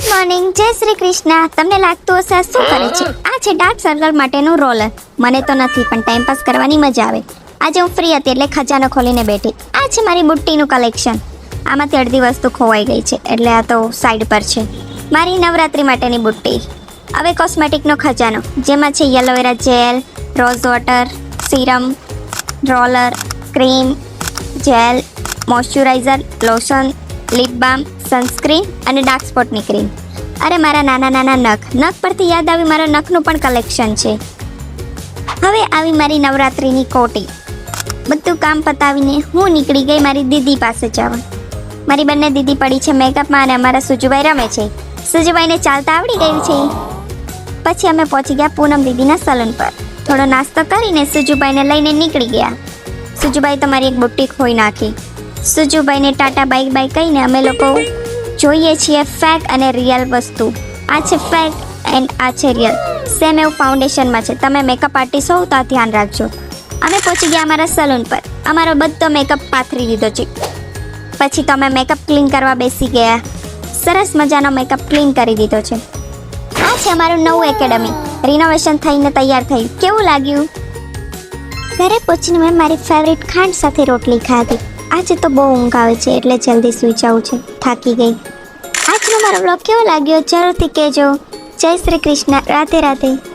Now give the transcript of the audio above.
Good morning જય શ્રી કૃષ્ણ. તમને લાગતું હશે આ શું કરે છે? આ છે ડાર્ક સર્કલ માટેનું રોલર મને તો નથી, પણ ટાઈમ પાસ કરવાની મજા આવે. આજે હું ફ્રી હતી એટલે ખજાનો ખોલીને બેઠી. આ છે મારી બુટ્ટીનું કલેક્શન આમાંથી અડધી વસ્તુ ખોવાઈ ગઈ છે, એટલે આ તો સાઈડ પર છે. મારી નવરાત્રી માટેની બુટ્ટી. હવે કોસ્મેટિકનો ખજાનો. જેમાં છે aloe vera gel rose water serum roller cream gel moisturiser lotion lip balm sunscreen અને ડાર્ક સ્પોટની ક્રીમ. અરે મારા નાના નાના નખ. નખ પરથી યાદ આવી મારા નખનું પણ કલેક્શન છે. હવે આવી મારી નવરાત્રિની કોટી. બધું કામ પતાવીને હું નીકળી ગઈ મારી દીદી પાસે જવા. મારી બંને દીદી પડી છે મેકઅપમાં અને અમારા સુજુભાઈ રમે છે. સુજુભાઈને ચાલતા આવડી ગયું છે. પછી અમે પહોંચી ગયા પૂનમ દીદીના સલૂન પર. થોડો નાસ્તો કરીને સુજુભાઈને લઈને નીકળી ગયા. સુજુભાઈ તમારી એક બુટ્ટી ખોઈ નાખી. સુજુભાઈને ટાટા બાઈક બાઈક કહીને અમે લોકો જોઈએ છીએ ફેક અને રિયલ વસ્તુ. આ છે ફેક એન્ડ આ છે રિયલ સેમ એવું ફાઉન્ડેશનમાં છે. તમે મેકઅપ આર્ટિસ્ટ હોવ તો આ ધ્યાન રાખજો. અમે પહોંચી ગયા અમારા સલૂન પર. અમારો બધો મેકઅપ પાથરી દીધો છે. પછી તો અમે મેકઅપ ક્લીન કરવા બેસી ગયા. સરસ મજાનો મેકઅપ ક્લીન કરી દીધો છે. આ છે અમારું નવું એકેડમી રિનોવેશન થઈને તૈયાર થયું. કેવું લાગ્યું? ઘરે પહોંચીને મેં મારી ફેવરિટ ખાંડ સાથે રોટલી ખાધી. આજે તો બહુ ઊંઘ આવે છે, એટલે જલ્દી સૂઈ જાઉં છે. થાકી ગઈ. આજનો મારો બ્લોગ કેવો લાગ્યો? જરૂરથી કહેજો. જય શ્રી કૃષ્ણ. રાધે રાધે.